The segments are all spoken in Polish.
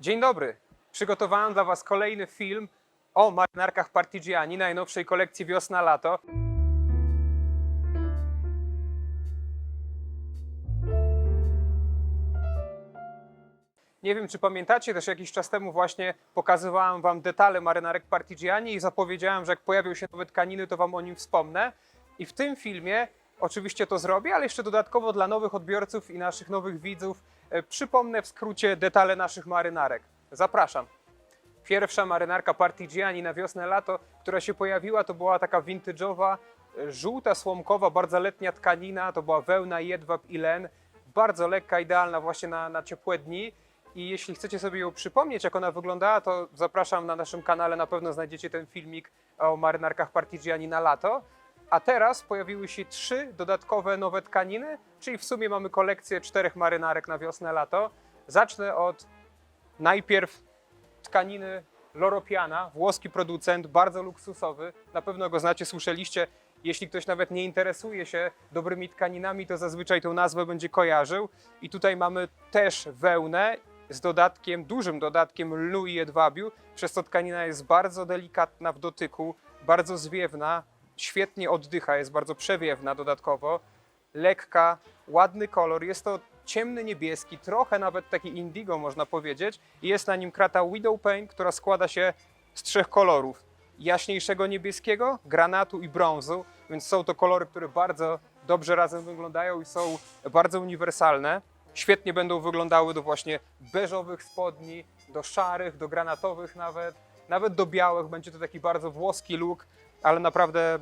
Dzień dobry. Przygotowałem dla Was kolejny film o marynarkach Partigiani, najnowszej kolekcji wiosna-lato. Nie wiem, czy pamiętacie, też jakiś czas temu właśnie pokazywałem Wam detale marynarek Partigiani i zapowiedziałem, że jak pojawią się nowe tkaniny, to Wam o nim wspomnę. I w tym filmie oczywiście to zrobię, ale jeszcze dodatkowo dla nowych odbiorców i naszych nowych widzów przypomnę w skrócie detale naszych marynarek. Zapraszam. Pierwsza marynarka Partigiani na wiosnę-lato, która się pojawiła, to była taka vintage'owa, e, żółta, słomkowa, bardzo letnia tkanina. To była wełna, jedwab i len. Bardzo lekka, idealna właśnie na, na ciepłe dni. I jeśli chcecie sobie ją przypomnieć, jak ona wyglądała, to zapraszam na naszym kanale. Na pewno znajdziecie ten filmik o marynarkach Partigiani na lato. A teraz pojawiły się trzy dodatkowe nowe tkaniny, czyli w sumie mamy kolekcję czterech marynarek na wiosnę-lato. Zacznę od najpierw tkaniny Loropiana, włoski producent, bardzo luksusowy. Na pewno go znacie, słyszeliście. Jeśli ktoś nawet nie interesuje się dobrymi tkaninami, to zazwyczaj tą nazwę będzie kojarzył. I tutaj mamy też wełnę z dodatkiem, dużym dodatkiem lnu i jedwabiu, przez to tkanina jest bardzo delikatna w dotyku, bardzo zwiewna, świetnie oddycha, jest bardzo przewiewna dodatkowo, lekka, ładny kolor. Jest to ciemny niebieski, trochę nawet taki indigo można powiedzieć. I jest na nim krata Widow Paint, która składa się z trzech kolorów. Jaśniejszego niebieskiego, granatu i brązu, więc są to kolory, które bardzo dobrze razem wyglądają i są bardzo uniwersalne. Świetnie będą wyglądały do właśnie beżowych spodni, do szarych, do granatowych nawet, nawet do białych. Będzie to taki bardzo włoski look, ale naprawdę e,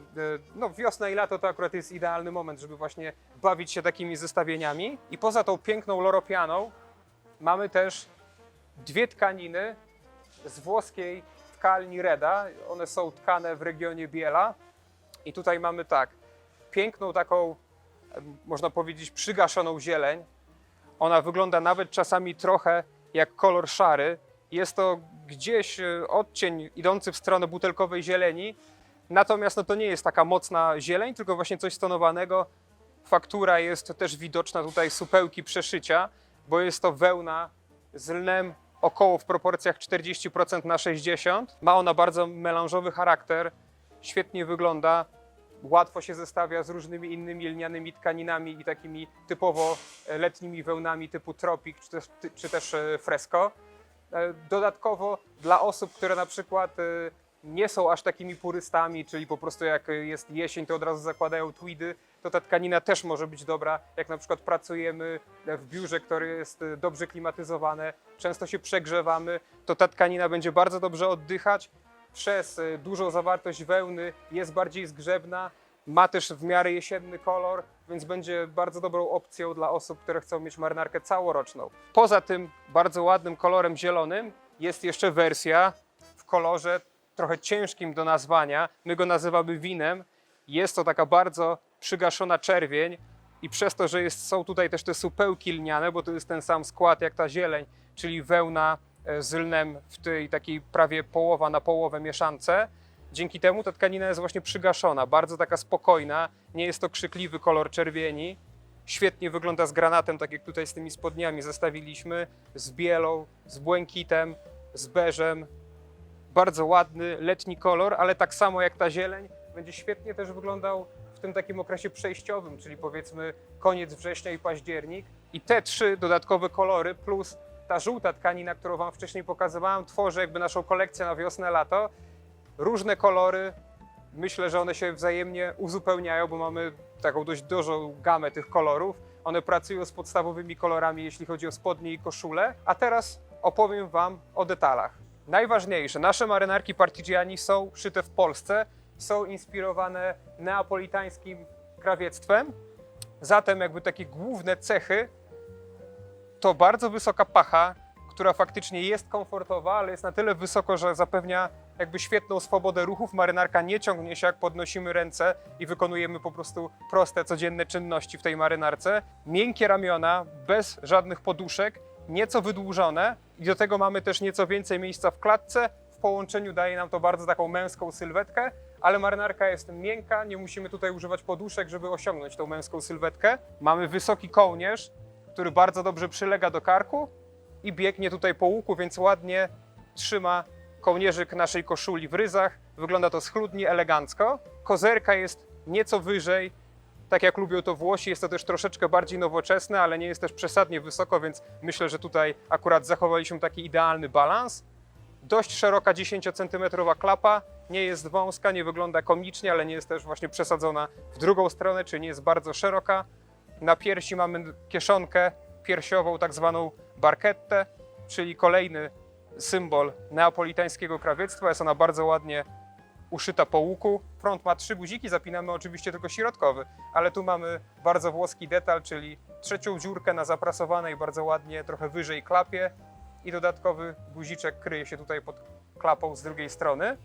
no, wiosna i lato to akurat jest idealny moment, żeby właśnie bawić się takimi zestawieniami. I poza tą piękną loropianą mamy też dwie tkaniny z włoskiej tkalni Reda. One są tkane w regionie Biela. I tutaj mamy tak, piękną taką, można powiedzieć, przygaszoną zieleń. Ona wygląda nawet czasami trochę jak kolor szary. Jest to gdzieś e, odcień idący w stronę butelkowej zieleni, natomiast no, to nie jest taka mocna zieleń, tylko właśnie coś stonowanego. Faktura jest też widoczna tutaj, supełki przeszycia, bo jest to wełna z lnem około w proporcjach 40% na 60%. Ma ona bardzo melanżowy charakter, świetnie wygląda, łatwo się zestawia z różnymi innymi lnianymi tkaninami i takimi typowo e, letnimi wełnami typu tropik czy też, czy też e, fresco. E, Dodatkowo dla osób, które na przykład nie są aż takimi purystami, czyli po prostu jak jest jesień, to od razu zakładają tweedy, to ta tkanina też może być dobra. Jak na przykład pracujemy w biurze, które jest dobrze klimatyzowane, często się przegrzewamy, to ta tkanina będzie bardzo dobrze oddychać. Przez e, dużą zawartość wełny jest bardziej zgrzebna, ma też w miarę jesienny kolor, więc będzie bardzo dobrą opcją dla osób, które chcą mieć marynarkę całoroczną. Poza tym bardzo ładnym kolorem zielonym jest jeszcze wersja w kolorze trochę ciężkim do nazwania. My go nazywamy winem. Jest to taka bardzo przygaszona czerwień i przez to, że jest, są tutaj też te supełki lniane, bo to jest ten sam skład jak ta zieleń, czyli wełna e, z lnem w tej takiej prawie połowa na połowę mieszance. Dzięki temu ta tkanina jest właśnie przygaszona, bardzo taka spokojna, nie jest to krzykliwy kolor czerwieni. Świetnie wygląda z granatem, tak jak tutaj z tymi spodniami zestawiliśmy, z bielą, z błękitem, z beżem. Bardzo ładny, letni kolor, ale tak samo jak ta zieleń, będzie świetnie też wyglądał w tym takim okresie przejściowym, czyli powiedzmy koniec września i październik. I te trzy dodatkowe kolory plus ta żółta tkanina, którą Wam wcześniej pokazywałem, tworzy jakby naszą kolekcję na wiosnę, lato. Różne kolory, myślę, że one się wzajemnie uzupełniają, bo mamy taką dość dużą gamę tych kolorów. One pracują z podstawowymi kolorami, jeśli chodzi o spodnie i koszule. A teraz opowiem Wam o detalach. Najważniejsze, nasze marynarki Partigiani są szyte w Polsce, są inspirowane neapolitańskim krawiectwem. Zatem jakby takie główne cechy to bardzo wysoka pacha, która faktycznie jest komfortowa, ale jest na tyle wysoko, że zapewnia jakby świetną swobodę ruchów. Marynarka nie ciągnie się, jak podnosimy ręce i wykonujemy po prostu proste, codzienne czynności w tej marynarce. Miękkie ramiona, bez żadnych poduszek, nieco wydłużone i do tego mamy też nieco więcej miejsca w klatce. W połączeniu daje nam to bardzo taką męską sylwetkę, ale marynarka jest miękka, nie musimy tutaj używać poduszek, żeby osiągnąć tą męską sylwetkę. Mamy wysoki kołnierz, który bardzo dobrze przylega do karku i biegnie tutaj po łuku, więc ładnie trzyma kołnierzyk naszej koszuli w ryzach. Wygląda to schludnie, elegancko. Kozerka jest nieco wyżej, tak jak lubią to Włosi. Jest to też troszeczkę bardziej nowoczesne, ale nie jest też przesadnie wysoko, więc myślę, że tutaj akurat zachowaliśmy taki idealny balans. Dość szeroka 10 cm klapa, nie jest wąska, nie wygląda komicznie, ale nie jest też właśnie przesadzona w drugą stronę, czyli nie jest bardzo szeroka. Na piersi mamy kieszonkę piersiową, tak zwaną barkettę, czyli kolejny symbol neapolitańskiego krawiectwa. Jest ona bardzo ładnie uszyta po łuku. Front ma trzy guziki, zapinamy oczywiście tylko środkowy, ale tu mamy bardzo włoski detal, czyli trzecią dziurkę na zaprasowanej bardzo ładnie, trochę wyżej klapie i dodatkowy guziczek kryje się tutaj pod klapą z drugiej strony.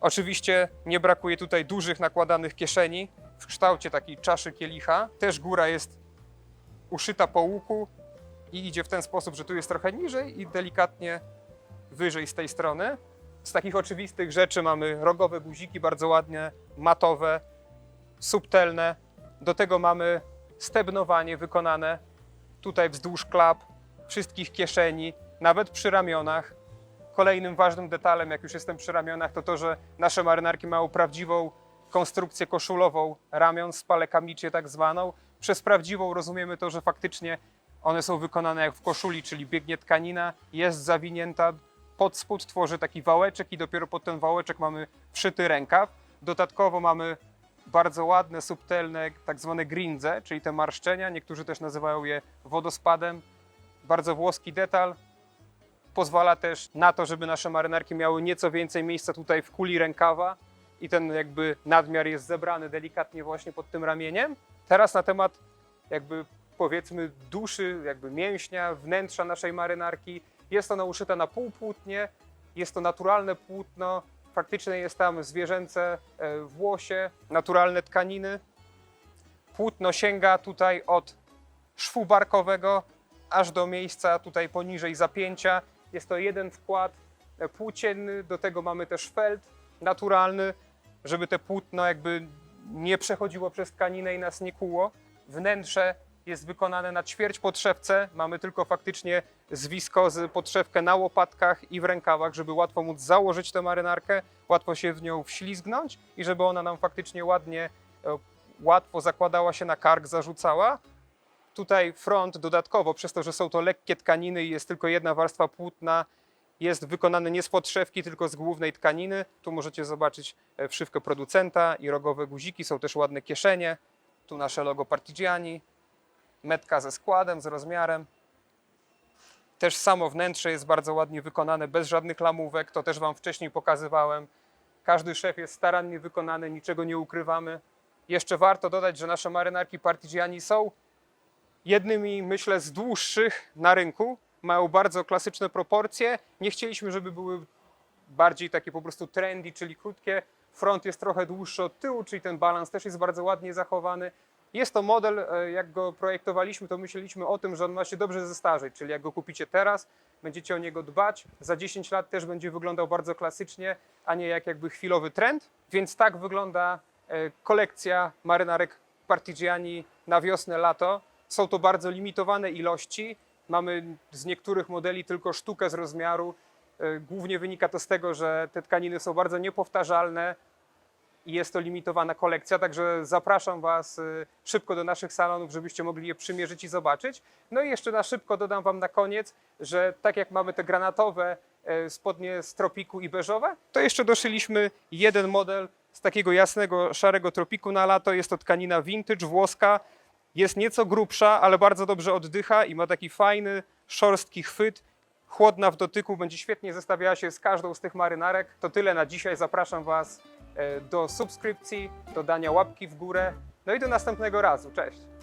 Oczywiście nie brakuje tutaj dużych nakładanych kieszeni w kształcie takiej czaszy kielicha. Też góra jest uszyta po łuku i idzie w ten sposób, że tu jest trochę niżej i delikatnie wyżej z tej strony. Z takich oczywistych rzeczy mamy rogowe guziki, bardzo ładnie, matowe, subtelne. Do tego mamy stebnowanie wykonane tutaj wzdłuż klap, wszystkich kieszeni, nawet przy ramionach. Kolejnym ważnym detalem, jak już jestem przy ramionach, to to, że nasze marynarki mają prawdziwą konstrukcję koszulową ramion z palekamicie tak zwaną. Przez prawdziwą rozumiemy to, że faktycznie one są wykonane jak w koszuli, czyli biegnie tkanina, jest zawinięta, pod spód tworzy taki wałeczek i dopiero pod ten wałeczek mamy wszyty rękaw. Dodatkowo mamy bardzo ładne, subtelne, tak zwane grinze, czyli te marszczenia. Niektórzy też nazywają je wodospadem. Bardzo włoski detal. Pozwala też na to, żeby nasze marynarki miały nieco więcej miejsca tutaj w kuli rękawa i ten jakby nadmiar jest zebrany delikatnie właśnie pod tym ramieniem. Teraz na temat jakby powiedzmy duszy, jakby mięśnia, wnętrza naszej marynarki. Jest ona uszyta na półpłótnie, jest to naturalne płótno, faktycznie jest tam zwierzęce e, włosie, naturalne tkaniny. Płótno sięga tutaj od szwu barkowego aż do miejsca tutaj poniżej zapięcia. Jest to jeden wkład e, płócienny, do tego mamy też felt naturalny, żeby te płótno jakby nie przechodziło przez tkaninę i nas nie kuło. Wnętrze jest wykonane na ćwierć podszewce. Mamy tylko faktycznie z wiskozy podszewkę na łopatkach i w rękawach, żeby łatwo móc założyć tę marynarkę, łatwo się w nią wślizgnąć i żeby ona nam faktycznie ładnie, e, łatwo zakładała się na kark, zarzucała. Tutaj front dodatkowo, przez to, że są to lekkie tkaniny i jest tylko jedna warstwa płótna, jest wykonany nie z podszewki, tylko z głównej tkaniny. Tu możecie zobaczyć e, wszywkę producenta i rogowe guziki, są też ładne kieszenie. Tu nasze logo Partigiani, metka ze składem, z rozmiarem. Też samo wnętrze jest bardzo ładnie wykonane, bez żadnych lamówek, to też Wam wcześniej pokazywałem. Każdy szef jest starannie wykonany, niczego nie ukrywamy. Jeszcze warto dodać, że nasze marynarki Partigiani są jednymi, myślę, z dłuższych na rynku. Mają bardzo klasyczne proporcje. Nie chcieliśmy, żeby były bardziej takie po prostu trendy, czyli krótkie. Front jest trochę dłuższy od tyłu, czyli ten balans też jest bardzo ładnie zachowany. Jest to model, e, jak go projektowaliśmy, to myśleliśmy o tym, że on ma się dobrze zestarzeć, czyli jak go kupicie teraz, będziecie o niego dbać, za 10 lat też będzie wyglądał bardzo klasycznie, a nie jak jakby chwilowy trend. Więc tak wygląda e, kolekcja marynarek Partigiani na wiosnę, lato. Są to bardzo limitowane ilości. Mamy z niektórych modeli tylko sztukę z rozmiaru. E, Głównie wynika to z tego, że te tkaniny są bardzo niepowtarzalne i jest to limitowana kolekcja, także zapraszam Was y, szybko do naszych salonów, żebyście mogli je przymierzyć i zobaczyć. No i jeszcze na szybko dodam Wam na koniec, że tak jak mamy te granatowe e, spodnie z tropiku i beżowe, to jeszcze doszyliśmy jeden model z takiego jasnego, szarego tropiku na lato. Jest to tkanina vintage włoska. Jest nieco grubsza, ale bardzo dobrze oddycha i ma taki fajny, szorstki chwyt. Chłodna w dotyku, będzie świetnie zestawiała się z każdą z tych marynarek. To tyle na dzisiaj. Zapraszam Was do subskrypcji, do dania łapki w górę. No i do następnego razu. Cześć!